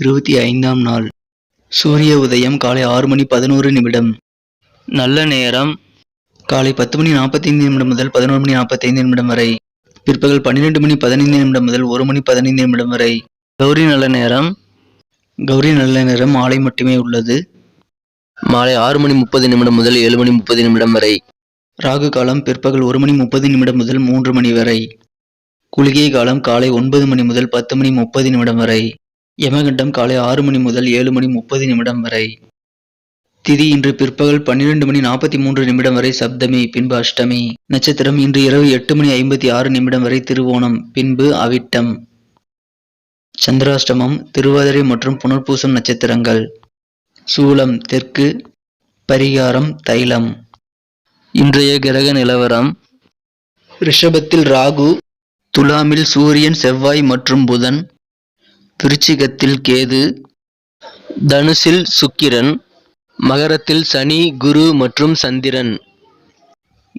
இருபத்தி ஐந்தாம் நாள். சூரிய உதயம் காலை ஆறு மணி பதினோரு நிமிடம். நல்ல நேரம். காலை பத்து மணி நாற்பத்தைந்து நிமிடம் முதல் பதினோரு மணி நாற்பத்தைந்து நிமிடம் வரை. பிற்பகல் பன்னிரெண்டு மணி பதினைந்து நிமிடம் முதல் ஒரு மணி பதினைந்து நிமிடம் வரை. கௌரி நல்ல நேரம். கௌரி நல்ல நேரம் மாலை மட்டுமே உள்ளது. மாலை ஆறு மணி முப்பது நிமிடம் முதல் ஏழு மணி முப்பது நிமிடம் வரை. ராகு காலம் பிற்பகல் ஒரு மணி முப்பது நிமிடம் முதல் மூன்று மணி வரை. குளிகை காலம் காலை ஒன்பது மணி முதல் பத்து மணி முப்பது நிமிடம் வரை. யமகண்டம் காலை ஆறு மணி முதல் ஏழு மணி முப்பது நிமிடம் வரை. திதி இன்று பிற்பகல் பன்னிரண்டு மணி நாற்பத்தி மூன்று நிமிடம் வரை சப்தமி பின்பு அஷ்டமி. நட்சத்திரம் இன்று இரவு எட்டு மணி ஐம்பத்தி ஆறு நிமிடம் வரை திருவோணம் பின்பு அவிட்டம். சந்திராஷ்டமம் திருவாதிரை மற்றும் புனர்பூசம் நட்சத்திரங்கள். சூலம் தெற்கு. பரிகாரம் தைலம். இன்றைய கிரக நிலவரம். ரிஷபத்தில் ராகு துலாமில் சூரியன் செவ்வாய் மற்றும் புதன். விருச்சிகத்தில் கேது தனுசில் சுக்கிரன் மகரத்தில் சனி குரு மற்றும் சந்திரன்.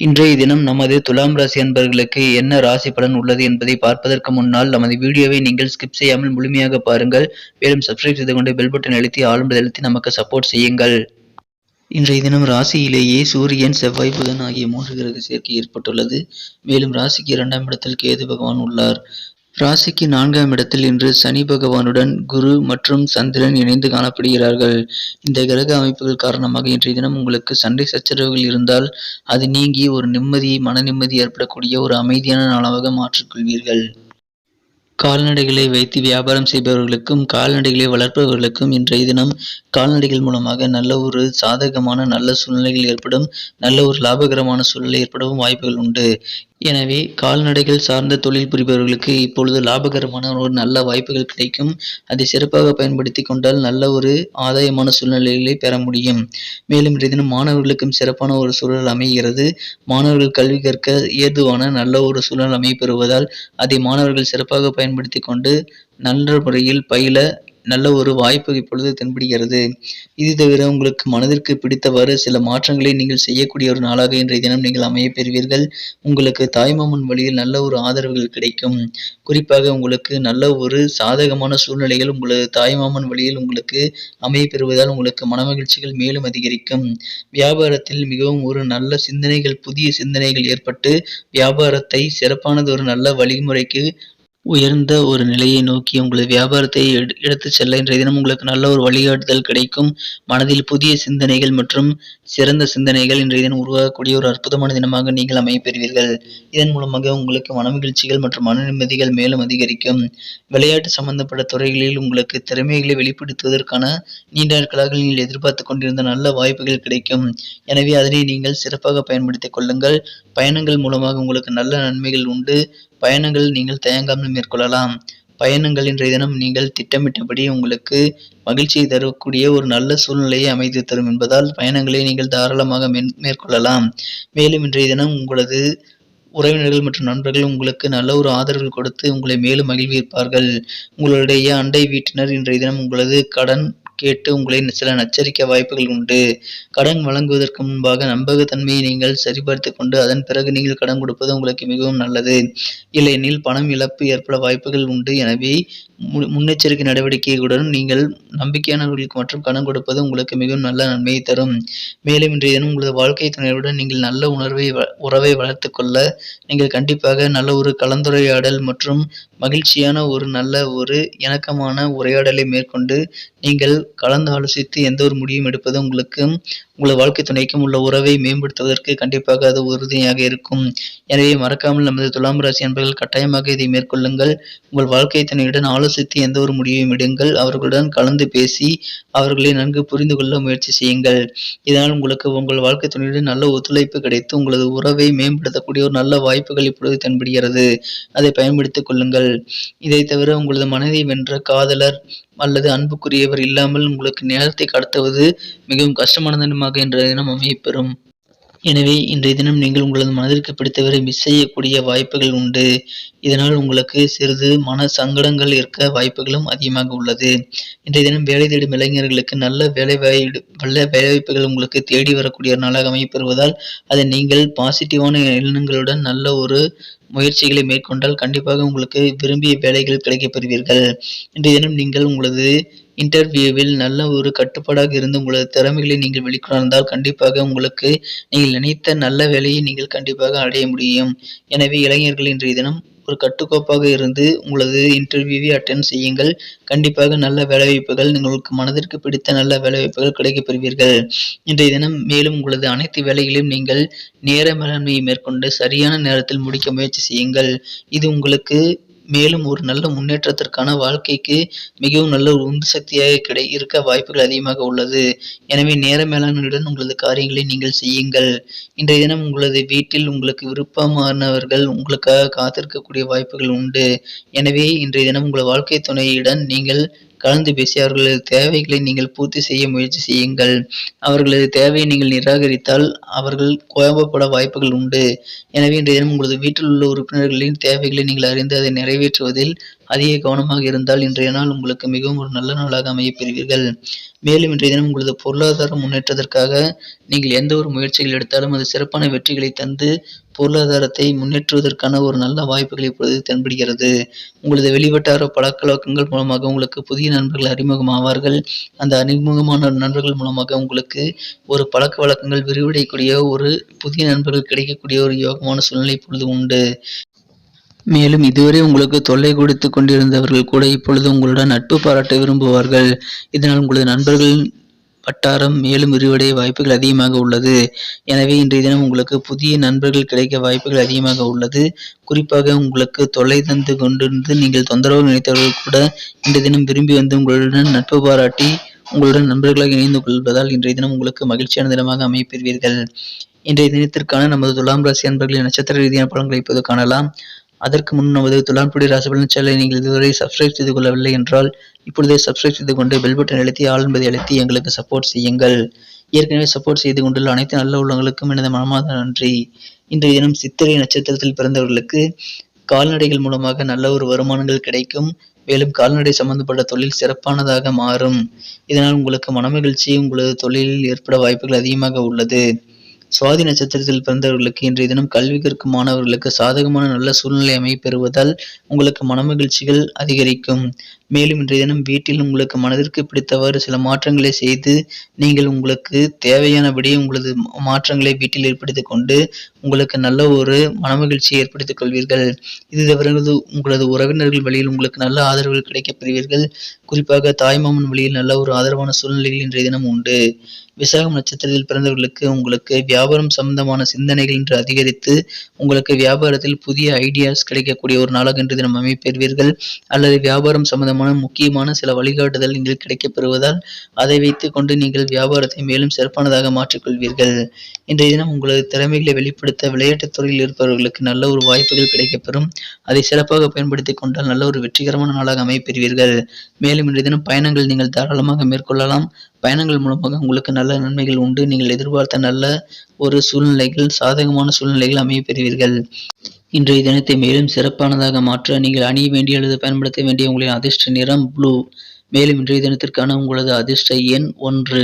இன்றைய தினம் நமது துலாம் ராசி அன்பர்களுக்கு என்ன ராசி பலன் உள்ளது என்பதை பார்ப்பதற்கு முன்னால் நமது வீடியோவை நீங்கள் ஸ்கிப் செய்யாமல் முழுமையாக பாருங்கள். மேலும் சப்ஸ்கிரைப் செய்து கொண்டு பெல் பட்டன் அழுத்தி ஆளும் அழுத்தி நமக்கு சப்போர்ட் செய்யுங்கள். இன்றைய தினம் ராசியிலேயே சூரியன் செவ்வாய் புதன் ஆகிய மூன்று கிரக சேர்க்கை ஏற்பட்டுள்ளது. மேலும் ராசிக்கு இரண்டாம் இடத்தில் கேது பகவான் உள்ளார். ராசிக்கு நான்காம் இடத்தில் இன்று சனி பகவானுடன் குரு மற்றும் சந்திரன் இணைந்து காணப்படுகிறார்கள். இந்த கிரக அமைப்புகள் காரணமாக இன்றைய தினம் உங்களுக்கு சண்டை சச்சரவுகள் இருந்தால் அது நீங்கி ஒரு நிம்மதி மன நிம்மதி ஏற்படக்கூடிய ஒரு அமைதியான நாளாக மாற்றிக்கொள்வீர்கள். கால்நடைகளை வைத்து வியாபாரம் செய்பவர்களுக்கும் கால்நடைகளை வளர்ப்பவர்களுக்கும் இன்றைய தினம் கால்நடைகள் மூலமாக நல்ல ஒரு சாதகமான நல்ல சூழ்நிலைகள் ஏற்படும் நல்ல ஒரு லாபகரமான சூழ்நிலை ஏற்படவும் வாய்ப்புகள் உண்டு. எனவே கால்நடைகள் சார்ந்த தொழில் புரிபவர்களுக்கு இப்பொழுது லாபகரமான ஒரு நல்ல வாய்ப்புகள் கிடைக்கும். அதை சிறப்பாக பயன்படுத்தி கொண்டால் நல்ல ஒரு ஆதாயமான சூழ்நிலைகளை பெற முடியும். மேலும் இன்றைய தினம் மாணவர்களுக்கும் சிறப்பான ஒரு சூழல் அமைகிறது. மாணவர்கள் கல்வி கற்க ஏதுவான நல்ல ஒரு சூழல் அமைப்பெறுவதால் அதை மாணவர்கள் சிறப்பாக பயன்படுத்தி கொண்டு நல்ல முறையில் பயில நல்ல ஒரு வாய்ப்பு இப்பொழுது தென்படுகிறது. இது தவிர உங்களுக்கு மனதிற்கு பிடித்தவாறு சில மாற்றங்களை நீங்கள் செய்யக்கூடிய ஒரு நாளாக இன்றைய தினம் நீங்கள் அமைய பெறுவீர்கள். உங்களுக்கு தாய்மாமன் வழியில் நல்ல ஒரு ஆதரவுகள் கிடைக்கும். குறிப்பாக உங்களுக்கு நல்ல ஒரு சாதகமான சூழ்நிலைகள் உங்களது தாய்மாமன் வழியில் உங்களுக்கு அமைய பெறுவதால் உங்களுக்கு மனமகிழ்ச்சிகள் மேலும் அதிகரிக்கும். வியாபாரத்தில் மிகவும் ஒரு நல்ல சிந்தனைகள் புதிய சிந்தனைகள் ஏற்பட்டு வியாபாரத்தை சிறப்பானது ஒரு நல்ல வழிமுறைக்கு உயர்ந்த ஒரு நிலையை நோக்கி உங்களது வியாபாரத்தை எடு எடுத்துச் செல்ல இன்றைய தினம் உங்களுக்கு நல்ல ஒரு வழிகாட்டுதல் கிடைக்கும். மனதில் புதிய சிந்தனைகள் மற்றும் சிறந்த சிந்தனைகள் இன்றைய தினம் உருவாகக்கூடிய ஒரு அற்புதமான தினமாக நீங்கள் அமைப்பெறுவீர்கள் இதன் மூலமாக உங்களுக்கு மனமகிழ்ச்சிகள் மற்றும் மன நிம்மதிகள் மேலும் அதிகரிக்கும். விளையாட்டு சம்பந்தப்பட்ட துறைகளில் உங்களுக்கு திறமைகளை வெளிப்படுத்துவதற்கான நீண்ட நாட்களாக நீங்கள் எதிர்பார்த்து கொண்டிருந்த நல்ல வாய்ப்புகள் கிடைக்கும். எனவே அதனை நீங்கள் சிறப்பாக பயன்படுத்திக் கொள்ளுங்கள். பயணங்கள் மூலமாக உங்களுக்கு நல்ல நன்மைகள் உண்டு. பயணங்கள் நீங்கள் தயங்காமல் மேற்கொள்ளலாம். பயணங்கள் இன்றைய தினம் நீங்கள் திட்டமிட்டபடி உங்களுக்கு மகிழ்ச்சியை தரக்கூடிய ஒரு நல்ல சூழ்நிலையை அமைத்து தரும் என்பதால் பயணங்களை நீங்கள் தாராளமாக மேற்கொள்ளலாம். மேலும் இன்றைய தினம் உங்களது உறவினர்கள் மற்றும் நண்பர்கள் உங்களுக்கு நல்ல ஒரு ஆதரவு கொடுத்து உங்களை மேலும் மகிழ்விப்பார்கள். உங்களுடைய அண்டை வீட்டினர் இன்றைய தினம் உங்களது கடன் கேட்டு உங்களை சில நச்சரிக்க வாய்ப்புகள் உண்டு. கடன் வழங்குவதற்கு முன்பாக நம்பகத்தன்மையை நீங்கள் சரிபார்த்து கொண்டு அதன் பிறகு நீங்கள் கடன் கொடுப்பது உங்களுக்கு மிகவும் நல்லது. இல்லையெனில் பணம் இழப்பு ஏற்பட வாய்ப்புகள் உண்டு. எனவே மு- முன்னெச்சரிக்கை நடவடிக்கைகளுடன் நீங்கள் நம்பிக்கையானவர்களுக்கு மற்றும் கடன் கொடுப்பது உங்களுக்கு மிகவும் நல்ல நன்மையை தரும். மேலும் இன்றைய தினம் உங்களது வாழ்க்கை துணையுடன் நீங்கள் நல்ல உணர்வை வ- உறவை வளர்த்து கொள்ள நீங்கள் கண்டிப்பாக நல்ல ஒரு கலந்துரையாடல் மற்றும் மகிழ்ச்சியான ஒரு நல்ல ஒரு இணக்கமான உரையாடலை மேற்கொண்டு நீங்கள் கலந்து ஆலோசித்து எந்த ஒரு முடிவும் எடுப்பது உங்களுக்கு உங்கள் வாழ்க்கை துணைக்கும் உள்ள உறவை மேம்படுத்துவதற்கு கண்டிப்பாக அது உறுதியாக இருக்கும். எனவே மறக்காமல் நமது துலாம் ராசி அன்பர்கள் கட்டாயமாக இதை மேற்கொள்ளுங்கள். உங்கள் வாழ்க்கை துணையுடன் ஆலோசித்து எந்த ஒரு முடிவையும் எடுங்கள். அவர்களுடன் கலந்து பேசி அவர்களை நன்கு புரிந்து கொள்ள முயற்சி செய்யுங்கள். இதனால் உங்களுக்கு உங்கள் வாழ்க்கை துணையுடன் நல்ல ஒத்துழைப்பு கிடைத்து உங்களது உறவை மேம்படுத்தக்கூடிய ஒரு நல்ல வாய்ப்புகள் இப்பொழுது தென்படுகிறது. அதை பயன்படுத்திக் கொள்ளுங்கள். இதை தவிர உங்களது மனதை வென்ற காதலர் அல்லது அன்புக்குரியவர் இல்லாமல் உங்களுக்கு நேரத்தை கடத்துவது மிகவும் கஷ்டமான தினமாக இன்றைய தினம் அமையப்பெறும். எனவே இன்றைய தினம் நீங்கள் உங்களது மனதிற்கு பிடித்தவரை மிஸ் செய்யக்கூடிய வாய்ப்புகள் உண்டு. இதனால் உங்களுக்கு சிறிது மன சங்கடங்கள் இருக்க வாய்ப்புகளும் அதிகமாக உள்ளது. இன்றைய தினம் வேலை தேடும் இளைஞர்களுக்கு நல்ல வேலை வாய் நல்ல வேலைவாய்ப்புகள் உங்களுக்கு தேடி வரக்கூடிய நாளாக அமையப்பெறுவதால் அதை நீங்கள் பாசிட்டிவான எண்ணங்களுடன் நல்ல ஒரு முயற்சிகளை மேற்கொண்டால் கண்டிப்பாக உங்களுக்கு விரும்பிய வேலைகள் கிடைக்கப் பெறுவீர்கள். இன்றைய தினம் நீங்கள் உங்களது இன்டர்வியூவில் நல்ல ஒரு கட்டுப்பாடாக இருந்து உங்களது திறமைகளை நீங்கள் வெளிக்கொணர்ந்தால் கண்டிப்பாக உங்களுக்கு நீங்கள் நினைத்த நல்ல வேலையை நீங்கள் கண்டிப்பாக அடைய முடியும். எனவே இளைஞர்கள் இன்றைய தினம் ஒரு கட்டுக்கோப்பாக இருந்து உங்களது இன்டர்வியூவை அட்டென்ட் செய்யுங்கள். கண்டிப்பாக நல்ல வேலைவாய்ப்புகள் உங்களுக்கு மனதிற்கு பிடித்த நல்ல வேலைவாய்ப்புகள் கிடைக்கப்பெறுவீர்கள் இன்றைய தினம் மேலும் உங்களது அனைத்து வேலைகளையும் நீங்கள் நேர மேலாண்மையை மேற்கொண்டு சரியான நேரத்தில் முடிக்க முயற்சி செய்யுங்கள். இது உங்களுக்கு மேலும் ஒரு நல்ல முன்னேற்றத்திற்கான வாழ்க்கைக்கு மிகவும் நல்ல ஒரு உந்து சக்தியாக கிடை இருக்க வாய்ப்புகள் அதிகமாக உள்ளது. எனவே நேர மேலாண்மையுடன் உங்களது காரியங்களை நீங்கள் செய்யுங்கள். இன்றைய தினம் உங்களது வீட்டில் உங்களுக்கு விருப்பமானவர்கள் உங்களுக்காக காத்திருக்கக்கூடிய வாய்ப்புகள் உண்டு. எனவே இன்றைய தினம் உங்கள் வாழ்க்கை துணையுடன் நீங்கள் கலந்து பேசி அவர்களது தேவைகளை நீங்கள் பூர்த்தி செய்ய முயற்சி செய்யுங்கள். அவர்களது தேவையை நீங்கள் நிராகரித்தால் அவர்கள் கோபப்பட வாய்ப்புகள் உண்டு. எனவே இன்றைய தினம் உங்களது வீட்டில் உள்ள உறுப்பினர்களின் தேவைகளை நீங்கள் அறிந்து அதை நிறைவேற்றுவதில் அதிக கவனமாக இருந்தால் இன்றைய நாள் உங்களுக்கு மிகவும் ஒரு நல்ல நாளாக அமையப் பெறுவீர்கள் மேலும் இன்றைய தினம் உங்களது பொருளாதார முன்னேற்றத்திற்காக நீங்கள் எந்த ஒரு முயற்சிகள் எடுத்தாலும் அது சிறப்பான வெற்றிகளை தந்து பொருளாதாரத்தை முன்னேற்றுவதற்கான ஒரு நல்ல வாய்ப்புகள் இப்பொழுது தென்படுகிறது. உங்களது வெளிவட்டார பழக்கவழக்கங்கள் மூலமாக உங்களுக்கு புதிய நண்பர்கள் அறிமுகமாவார்கள் அந்த அறிமுகமான நண்பர்கள் மூலமாக உங்களுக்கு ஒரு பழக்க வழக்கங்கள் விரிவடையக்கூடிய ஒரு புதிய நண்பர்கள் கிடைக்கக்கூடிய ஒரு யோகமான சூழ்நிலை இப்பொழுது உண்டு. மேலும் இதுவரை உங்களுக்கு தொல்லை கொடுத்து கொண்டிருந்தவர்கள் கூட இப்பொழுது உங்களுடன் நட்பு பாராட்ட விரும்புவார்கள். இதனால் உங்களது நண்பர்கள் வட்டாரம் மேலும் விரிவடைய வாய்ப்புகள் அதிகமாக உள்ளது. எனவே இன்றைய தினம் உங்களுக்கு புதிய நண்பர்கள் கிடைக்க வாய்ப்புகள் அதிகமாக உள்ளது. குறிப்பாக உங்களுக்கு தொல்லை தந்து கொண்டிருந்து நீங்கள் தொந்தரவு நினைத்தவர்கள் கூட இன்றைய தினம் விரும்பி வந்து உங்களுடன் நட்பு பாராட்டி உங்களுடன் நண்பர்களாக இணைந்து கொள்வதால் இன்றைய தினம் உங்களுக்கு மகிழ்ச்சியான தினமாக அமைப்பெறுவீர்கள் இன்றைய தினத்திற்கான நமது துலாம் ராசி அன்பர்களின் நட்சத்திர ரீதியான பலன்களை இப்போது காணலாம். அதற்கு முன் நமது துலான்புடி ராசிபலன் சேனலை நீங்கள் இதுவரை சப்ஸ்கிரைப் செய்து கொள்ளவில்லை என்றால் இப்பொழுதே சப்ஸ்கிரைப் செய்து கொண்டு பெல் பட்டன் அழுத்தி ஆள் என்பதை அழுத்தி எங்களுக்கு சப்போர்ட் செய்யுங்கள். ஏற்கனவே சப்போர்ட் செய்து கொண்டுள்ள அனைத்து நல்ல உள்ளங்களுக்கும் எனது மனமார்ந்த நன்றி. இன்றைய தினம் சித்திரை நட்சத்திரத்தில் பிறந்தவர்களுக்கு கால்நடைகள் மூலமாக நல்ல ஒரு வருமானங்கள் கிடைக்கும். மேலும் கால்நடை சம்பந்தப்பட்ட தொழில் சிறப்பானதாக மாறும். இதனால் உங்களுக்கு மனமகிழ்ச்சி உங்களது தொழிலில் ஏற்பட வாய்ப்புகள் அதிகமாக உள்ளது. சுவாதி நட்சத்திரத்தில் பிறந்தவர்களுக்கு இன்றைய தினம் கல்வி கற்கும் மாணவர்களுக்கு சாதகமான நல்ல சூழ்நிலை அமைப்பெறுவதால் உங்களுக்கு மனமகிழ்ச்சிகள் அதிகரிக்கும். மேலும் இன்றைய தினம் வீட்டில் உங்களுக்கு மனதிற்கு பிடித்தவாறு சில மாற்றங்களை செய்து நீங்கள் உங்களுக்கு தேவையானபடி உங்களது மாற்றங்களை வீட்டில் ஏற்படுத்திக் கொண்டு உங்களுக்கு நல்ல ஒரு மனமகிழ்ச்சியை ஏற்படுத்திக் கொள்வீர்கள். இது தவிர உங்களது உறவினர்கள் வழியில் உங்களுக்கு நல்ல ஆதரவுகள் கிடைக்கப் பெறுவீர்கள். குறிப்பாக தாய்மாமன் வழியில் நல்ல ஒரு ஆதரவான சூழ்நிலைகள் இன்றைய தினம் உண்டு. விசாகம் நட்சத்திரத்தில் பிறந்தவர்களுக்கு உங்களுக்கு வியாபாரம் சம்பந்தமான சிந்தனைகள் இன்று அதிகரித்து உங்களுக்கு வியாபாரத்தில் புதிய ஐடியாஸ் கிடைக்கக்கூடிய ஒரு நாளாக இன்று தினம் அமைப்பெறுவீர்கள். அல்லது வியாபாரம் சம்பந்தமான முக்கியமான சில வழிகாட்டுதல் நீங்கள் கிடைக்கப் பெறுவதால் அதை வைத்துக்கொண்டு நீங்கள் வியாபாரத்தை மேலும் சிறப்பானதாக மாற்றிக்கொள்வீர்கள் இன்றைய தினம் உங்களது திறமைகளை பயன்படுத்த விளையாட்டுத் துறையில் இருப்பவர்களுக்கு நல்ல ஒரு வாய்ப்புகள் கிடைக்கப்பெறும். அதை சிறப்பாக பயன்படுத்திக் கொண்டால் நல்ல ஒரு வெற்றிகரமான நாளாக அமைப்பெறுவீர்கள். மேலும் இன்றைய தினம் பயணங்கள் நீங்கள் தாராளமாக மேற்கொள்ளலாம். பயணங்கள் மூலமாக உங்களுக்கு நல்ல நன்மைகள் உண்டு. நீங்கள் எதிர்பார்த்த நல்ல ஒரு சூழ்நிலைகள் சாதகமான சூழ்நிலைகள் அமைய பெறுவீர்கள் இன்றைய தினத்தை மேலும் சிறப்பானதாக மாற்ற நீங்கள் அணிய வேண்டிய அல்லது பயன்படுத்த வேண்டிய உங்களின் அதிர்ஷ்ட நிறம் ப்ளூ மேலும் இன்றைய தினத்திற்கான உங்களது அதிர்ஷ்ட எண் ஒன்று.